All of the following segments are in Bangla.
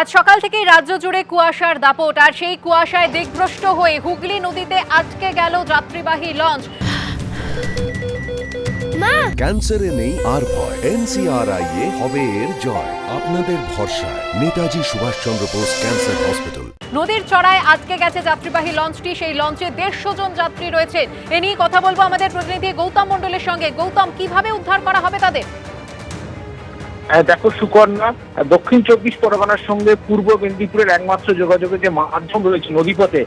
আজ সকাল থেকেই রাজ্য জুড়ে কুয়াশার দাপট আর সেই কুয়াশায় দিগ্ভ্রষ্ট হয়ে হুগলি নদীতে আটকে গেল যাত্রীবাহী লঞ্চ। ক্যান্সারে নেই আর ভয় এনসিআরআই এ হবে এর জয়। আপনাদের ভরসা নেতাজি সুভাষচন্দ্র বোস ক্যান্সার হসপিটাল। নদীর চড়ায় আটকে গেছে যাত্রীবাহী লঞ্চটি সেই লঞ্চে দেড়শো জন যাত্রী রয়েছে। এ নিয়ে কথা বলব আমাদের প্রতিনিধি গৌতম মণ্ডলের সঙ্গে। গৌতম কীভাবে উদ্ধার করা হবে তাদের? দেখো, সুকন্যা, দক্ষিণ চব্বিশ পরগনার সঙ্গে পূর্ব মেদিনীপুরের একমাত্র যোগাযোগের যে মাধ্যম রয়েছে নদীপথে,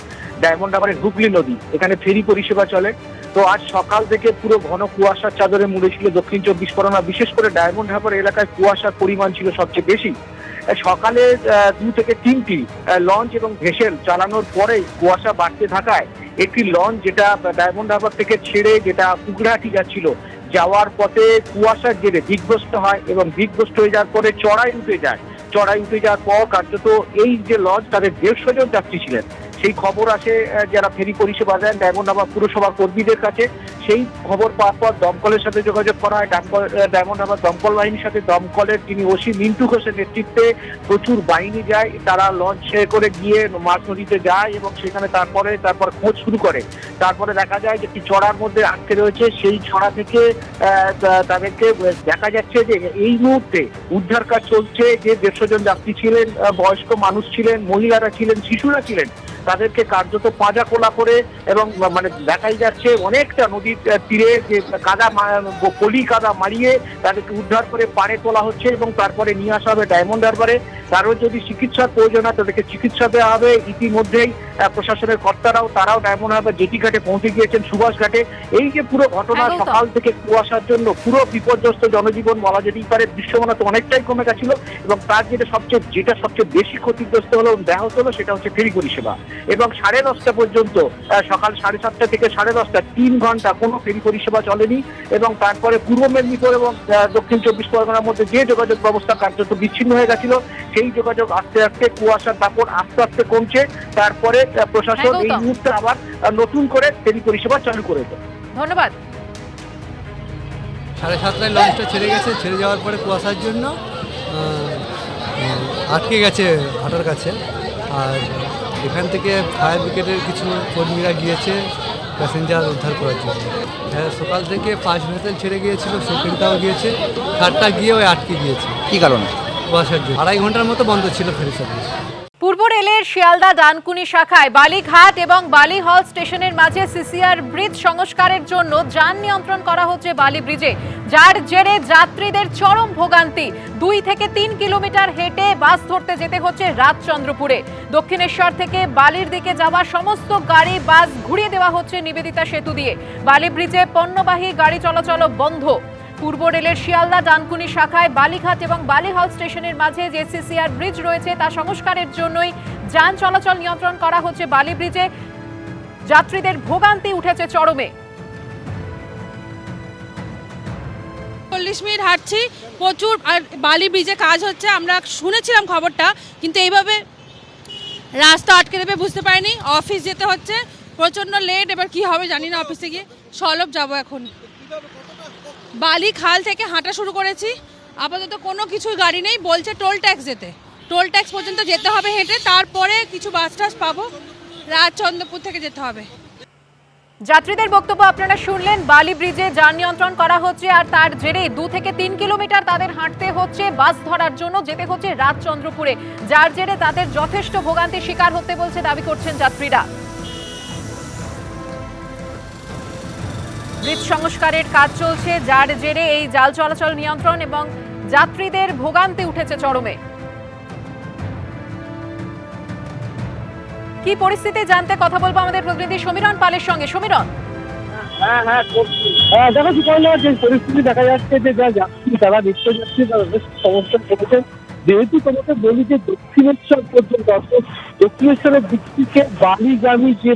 ডায়মন্ড হারবারের হুগলি নদী, এখানে ফেরি পরিষেবা চলে। তো আজ সকাল থেকে পুরো ঘন কুয়াশার চাদরে মুড়ে ছিল দক্ষিণ চব্বিশ পরগনা, বিশেষ করে ডায়মন্ড হাবার এলাকায় কুয়াশার পরিমাণ ছিল সবচেয়ে বেশি। সকালে দু থেকে তিনটি লঞ্চ এবং ভেসেল চালানোর পরেই কুয়াশা বাড়তে থাকায়, একটি লঞ্চ যেটা ডায়মন্ড হাবার থেকে ছেড়ে যেটা কুকড়াহাটি যাচ্ছিল যাওয়ার পথে কুয়াশার জেরে দিগ্ভ্রষ্ট হয় এবং দিগ্ভ্রষ্ট হয়ে যাওয়ার পরে চড়াই উঠে যায়। চড়াই উঠে যাওয়ার পর কার্যত এই যে লঞ্চ তাদের দেড়শো জন যাত্রী ছিলেন। সেই খবর আসে যারা ফেরি পরিষেবা দেন ডায়মন্ড পুরসভার কর্মীদের কাছে। সেই খবর পাওয়ার পর দমকলের সাথে যোগাযোগ করা হয়। ডামকল- আহ, ডায়মন্ড হারবার দমকল বাহিনীর সাথে দমকলের তিনি ওসি মিন্টু ঘোষের নেতৃত্বে প্রচুর বাহিনী যায়। তারা লঞ্চে করে গিয়ে মাছ নদীতে যায় এবং সেখানে তারপরে তারপর খোঁজ শুরু করে। তারপরে দেখা যায় যে একটি চড়ার মধ্যে আটকে রয়েছে। সেই ছড়া থেকে তাদেরকে দেখা যাচ্ছে যে এই মুহূর্তে উদ্ধার কাজ চলছে। যে দেড়শো জন যাত্রী ছিলেন বয়স্ক মানুষ ছিলেন মহিলারা ছিলেন শিশুরা ছিলেন তাদেরকে কার্যত পাঁজা কোলা করে এবং মানে দেখাই যাচ্ছে অনেকটা নদীর তীরে যে কাদা পলি কাদা মারিয়ে তাদেরকে উদ্ধার করে পাড়ে তোলা হচ্ছে এবং তারপরে নিয়ে আসা হবে ডায়মন্ড হারবারে। কারোর যদি চিকিৎসার প্রয়োজন হয় তাদেরকে চিকিৎসা দেওয়া হবে। ইতিমধ্যেই প্রশাসনের কর্তারাও তারাও ডায়মন্ড হারবার জেটি ঘাটে পৌঁছে গিয়েছেন সুভাষ ঘাটে। এই যে পুরো ঘটনা হ্যাঁ, সকাল থেকে কুয়াশার জন্য পুরো বিপর্যস্ত জনজীবন বলা যেতেই পারে দৃশ্যমানা তো অনেকটাই কমে গেছিল এবং তার যেটা সবচেয়ে যেটা সবচেয়ে বেশি ক্ষতিগ্রস্ত হলো ব্যাহত হলো সেটা হচ্ছে ফেরি পরিষেবা এবং সাড়ে দশটা পর্যন্ত সকাল সাড়ে সাতটা থেকে সাড়ে দশটা তিন ঘণ্টা কোনো ফেরি পরিষেবা চলেনি এবং তারপরে পূর্ব মেদিনীপুর এবং দক্ষিণ চব্বিশ পরগনার মধ্যে যে যোগাযোগ ব্যবস্থা কার্যত বিচ্ছিন্ন হয়ে গেছিল সেই যোগাযোগ আস্তে আস্তে কুয়াশার দাপট আস্তে আস্তে কমছে। তারপরে প্রশাসন হ্যাঁ, এই মুহূর্তে আবার নতুন করে ফেরি পরিষেবা চালু করেছে ধন্যবাদ। সাড়ে সাতটায় লঞ্চটা ছেড়ে গেছে। ছেড়ে যাওয়ার পরে কুয়াশার জন্য আটকে গেছে ঘাটার কাছে। আর এখান থেকে ফায়ার ব্রিগেডের কিছু কর্মীরা গিয়েছে প্যাসেঞ্জার উদ্ধার করার জন্য। হ্যাঁ সকাল থেকে পাঁচ ভেসেল ছেড়ে গিয়েছিল সেকেন্ডটাও গিয়েছে। চারটা গিয়ে ওই আটকে গিয়েছে। কি কারণে? কুয়াশার জন্য। আড়াই ঘণ্টার মতো বন্ধ ছিল ফেরি সার্ভিস পূর্ব রেলের শিয়ালদা ডানকুনি শাখায় বালিঘাট এবং বালি হল স্টেশনের মাঝে সিসিআর ব্রিজ সংস্কারের জন্য যান নিয়ন্ত্রণ করা হচ্ছে বালি ব্রিজে, যার জেরে যাত্রীদের চরম ভোগান্তি। দুই থেকে তিন কিলোমিটার হেঁটে বাস ধরতে যেতে হচ্ছে রাজচন্দ্রপুরে। দক্ষিণেশ্বর থেকে বালির দিকে যাওয়া সমস্ত গাড়ি, বাস ঘুরিয়ে দেওয়া হচ্ছে নিবেদিতা সেতু দিয়ে। বালি ব্রিজে পণ্যবাহী গাড়ি চলাচল বন্ধ। পূর্ব রেলের শিয়ালদা ডানকুনি শাখায় বালিঘাট এবং বালিহাল স্টেশনের মাঝে যে সিসিআর ব্রিজ রয়েছে, তা সংস্কারের জন্যই যান চলাচল নিয়ন্ত্রণ করা হচ্ছে বালি ব্রিজে। যাত্রীদের ভোগান্তি উঠেছে চরমে। চল্লিশ মিনিট হাঁটছি, প্রচুর, আর বালি ব্রিজে কাজ হচ্ছে, আমরা শুনেছিলাম খবরটা, কিন্তু এইভাবে রাস্তা আটকে দেবে বুঝতে পারিনি, অফিস যেতে হচ্ছে, প্রচণ্ড লেট এবার কি হবে জানি না, অফিসে গিয়ে, সলভ যাব এখন। বালি খাল থেকে হাঁটা শুরু করেছি। আপাতত কোনো কিছু গাড়ি নেই, বলছে টোল ট্যাক্স যেতে। টোল ট্যাক্স পর্যন্ত যেতে হবে হেঁটে, তারপরে কিছু বাস টাস পাবো। রাজচন্দ্রপুর থেকে যেতে হবে। যাত্রীদের বক্তব্য আপনারা শুনলেন, বালি ব্রিজে যান নিয়ন্ত্রণ করা হচ্ছে আর তার জেরে দু থেকে তিন কিলোমিটার তাদের হাঁটতে হচ্ছে, বাস ধরার জন্য যেতে হচ্ছে রাজচন্দ্রপুরে। যার জেরে তাদের যথেষ্ট ভোগান্তির শিকার হতে বলছে দাবি করছেন যাত্রীরা। ব্রিজ সংস্কারের কাজ চলছে, যার জেরে এই জাল চলাচল নিয়ন্ত্রণ এবং যাত্রীদের ভোগান্তি উঠেছে চরমে। কি পরিস্থিতি জানতে কথা বলব আমাদের প্রতিনিধি সমীরণ পালের সঙ্গে। সমীরণ? হ্যাঁ হ্যাঁ হ্যাঁ দেখো পরিস্থিতি দেখা যাচ্ছে যে যা যাত্রী, যারা নিত্য যাত্রী, তারা সমস্যা করেছে যেহেতু তোমাকে বলি যে দক্ষিণেশ্বর পর্যন্ত, অর্থাৎ দক্ষিণেশ্বরের দিক থেকে বালিগামী যে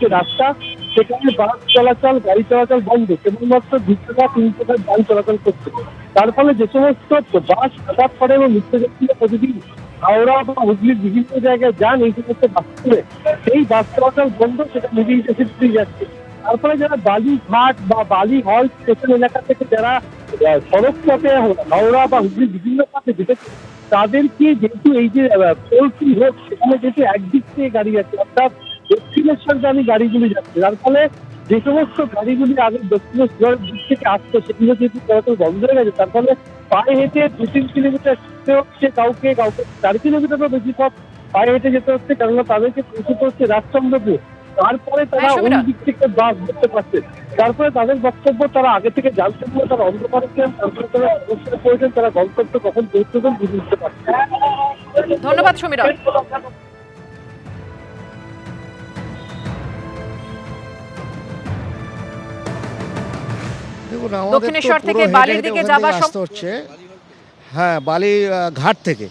যে রাস্তা, সেখানে বাস চলাচল, গাড়ি চলাচল বন্ধ, কেবলমাত্র দুটো বা তিনটে বা যান চলাচল করছে। তার ফলে যে সমস্ত বাস, যাতায়াত করে এবং নিত্যযাত্রীরা প্রতিদিন হাওড়া বা হুগলির বিভিন্ন জায়গায় যান, এই সমস্ত বাস করে, সেই বাস চলাচল বন্ধ, সেটা নিজেই যাচ্ছে। তারপরে যারা বালি ঘাট বা বালি হল স্টেশন এলাকা থেকে যারা সড়ক পথে হাওড়া বা হুগলির বিভিন্ন পথে যেতে তাদেরকে যেহেতু এই যে টোল ফ্রি রোড সেখানে যেহেতু একদিক থেকে গাড়ি যাচ্ছে, অর্থাৎ দক্ষিণেশ্বরগামী গাড়িগুলি যাচ্ছে, যার ফলে যে সমস্ত গাড়িগুলি আগে দক্ষিণেশ্বর দিক থেকে আসতো সেগুলো যেহেতু চলাচল বন্ধ হয়ে গেছে, তার ফলে পায়ে হেঁটে দু তিন কিলোমিটার যেতে হচ্ছে কাউকে কাউকে চার কিলোমিটারও বেশি পথ পায়ে হেঁটে যেতে হচ্ছে, কেননা তাদেরকে পৌঁছতে হচ্ছে রাজচন্দ্রপুর। তারপরে তারা ওই দিক থেকে বাস ধরতে পারছে। তারপরে তাদের বক্তব্য তারা আগে থেকে জানতে পারে তারা অন্ধকারে তারা পড়েছেন তারা গন্তব্য কখন পৌঁছবেন বুঝে উঠতে পারছে ধন্যবাদ সমীরণ তো দক্ষিণেশ্বর থেকে বালির দিকে যাবার হচ্ছে। হ্যাঁ বালি ঘাট থেকে।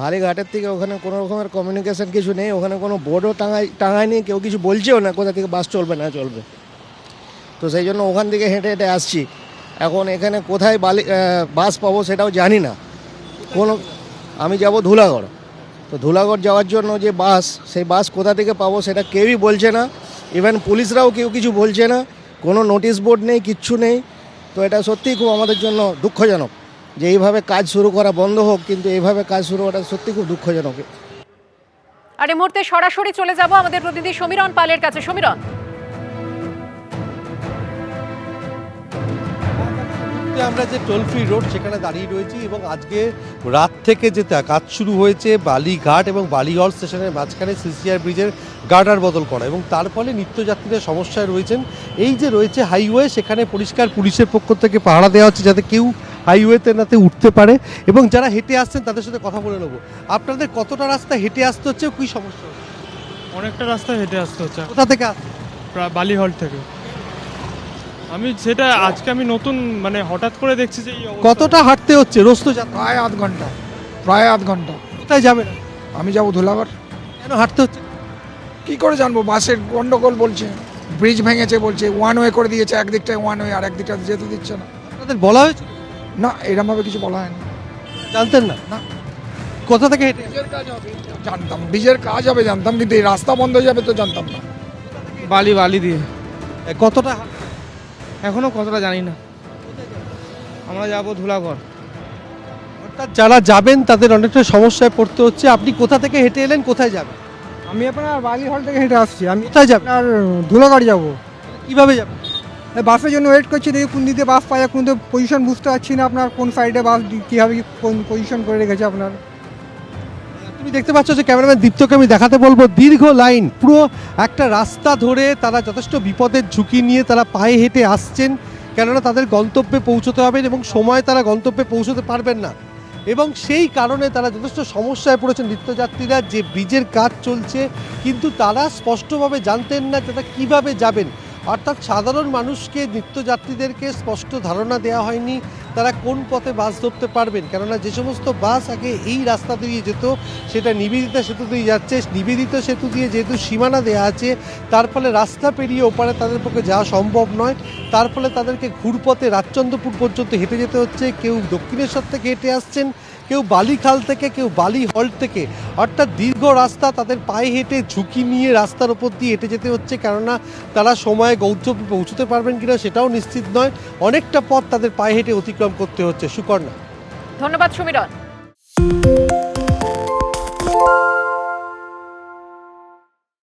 বালি ঘাটের থেকে ওখানে কোনো রকমের কমিউনিকেশন কিছু নেই, ওখানে কোনো বোর্ডও টাঙাই টাঙায়নি, কেউ কিছু বলছেও না, কোথা থেকে বাস চলবে, না চলবে। তো সেই জন্য ওখান থেকে হেঁটে হেঁটে আসছি। এখন এখানে কোথায় বালি বাস পাবো সেটাও জানি না। কোনো, আমি যাব ধুলাগড়। তো ধুলাগড় যাওয়ার জন্য যে বাস সেই বাস কোথা থেকে পাবো সেটা কেউই বলছে না। ইভেন পুলিশরাও কেউ কিছু বলছে না। কোনো নোটিশ বোর্ড নেই, কিচ্ছু নেই। তো এটা সত্যিই খুব আমাদের জন্য দুঃখজনক। যে এইভাবে কাজ শুরু করা বন্ধ হোক কিন্তু এইভাবে কাজ শুরু করাটা সত্যি খুব দুঃখজনক। আর এই মুহূর্তে সরাসরি চলে যাব আমাদের প্রতিনিধি সমীরণ পালের কাছে। সমীরণ। আমরা যে টোল ফ্রি রোড সেখানে দাঁড়িয়ে রয়েছি এবং আজকে রাত থেকে যে তা- কাজ শুরু হয়েছে বালিঘাট এবং বালিহল স্টেশনের মাঝখানে সিসিআর ব্রিজের গার্ডার বদল করা এবং তার ফলে নিত্যযাত্রীরা সমস্যায় রয়েছেন। এই যে রয়েছে হাইওয়ে সেখানে পরিষ্কার পুলিশের পক্ষ থেকে পাহারা দেওয়া হচ্ছে যাতে কেউ হাইওয়েতে নাতে উঠতে পারে এবং যারা হেঁটে আসছেন তাদের সাথে কথা বলে নেব। আপনাদের কতটা রাস্তা হেঁটে আসতে হচ্ছে কি সমস্যা? অনেকটা রাস্তা হেঁটে আসতে হচ্ছে। কোথা থেকে? প্রায় বালিহল থেকে। আমি সেটা আজকে আমি নতুন মানে হঠাৎ করে দেখছি যে এই কতটা হাঁটতে হচ্ছে রোজ তো যাত্রা? প্রায় আধ ঘণ্টা। প্রায় আধ ঘণ্টা। কোথায় যাবেন আমি যাব ধুলাগড় কেন হাঁটতে হচ্ছে? কি করে জানব? বাসের গন্ডগোল বলছে ব্রিজ ভেঙেছে বলছে ওয়ান ওয়ে করে দিয়েছে একদিকটায় ওয়ান ওয়ে আর একদিকটা যেতে দিচ্ছে না। আপনাদের বলা হয়েছে না এরমভাবে কিছু বলা হয়নি। জানতেন না? না। কোথা থেকে হেঁটে ব্রিজের কাজ হবে জানতাম ব্রিজের কাজ হবে জানতাম কিন্তু এই রাস্তা বন্ধ হয়ে যাবে তো জানতাম না। বালি বালি দিয়ে। কতটা এখনও কতটা জানি না। আমরা যাব ধুলাঘর। অর্থাৎ যারা যাবেন তাদের অনেকটা সমস্যায় পড়তে হচ্ছে। আপনি কোথা থেকে হেঁটে এলেন কোথায় যাবেন? আমি আপনার বালি হল থেকে হেঁটে আসছি। আমি কোথায় যাবেন? আর ধুলাগড় যাব। কীভাবে যাবেন? বাসের জন্য ওয়েট করছি, দেখি কোন দিকে বাস পাওয়া যায় কোন পজিশন বুঝতে পারছি না আপনার, কোন সাইডে বাস কীভাবে কোন পজিশন করে রেখেছে আপনার। তুমি দেখতে পাচ্ছ যে ক্যামেরাম্যান দীপ্তকে আমি দেখাতে বলব, দীর্ঘ লাইন পুরো একটা রাস্তা ধরে তারা যথেষ্ট বিপদের ঝুঁকি নিয়ে তারা পায়ে হেঁটে আসছেন, কেননা তাদের গন্তব্যে পৌঁছতে হবে এবং সময় তারা গন্তব্যে পৌঁছতে পারবেন না। এবং সেই কারণে তারা যথেষ্ট সমস্যায় পড়েছেন নিত্যযাত্রীরা যে ব্রিজের কাজ চলছে, কিন্তু তারা স্পষ্টভাবে জানতেন না যে তারা কীভাবে যাবেন। অর্থাৎ সাধারণ মানুষকে, নিত্যযাত্রীদেরকে স্পষ্ট ধারণা দেওয়া হয়নি তারা কোন পথে বাস ধরতে পারবেন। কেননা যে সমস্ত বাস আগে এই রাস্তা দিয়ে যেত, সেটা নিবেদিতা সেতু দিয়ে যাচ্ছে। নিবেদিত সেতু দিয়ে যেহেতু সীমানা দেওয়া আছে, তার ফলে রাস্তা পেরিয়ে ওপারে তাদের পক্ষে যাওয়া সম্ভব নয়। তার ফলে তাদেরকে ঘুরপথে রাজচন্দ্রপুর পর্যন্ত হেঁটে যেতে হচ্ছে। কেউ দক্ষিণেশ্বর থেকে হেঁটে আসছেন কেউ বালিখাল থেকে, কেউ বালি হল থেকে। অর্থাৎ দীর্ঘ রাস্তা তাদের পায়ে হেঁটে ঝুঁকি নিয়ে রাস্তার ওপর দিয়ে হেঁটে যেতে হচ্ছে, কেননা তারা সময়ে গৌতব্যে পৌঁছতে পারবেন কিনা সেটাও নিশ্চিত নয়। অনেকটা পথ তাদের পায়ে হেঁটে অতিক্রম করতে হচ্ছে। সুকর্ণা ধন্যবাদ সমীরণ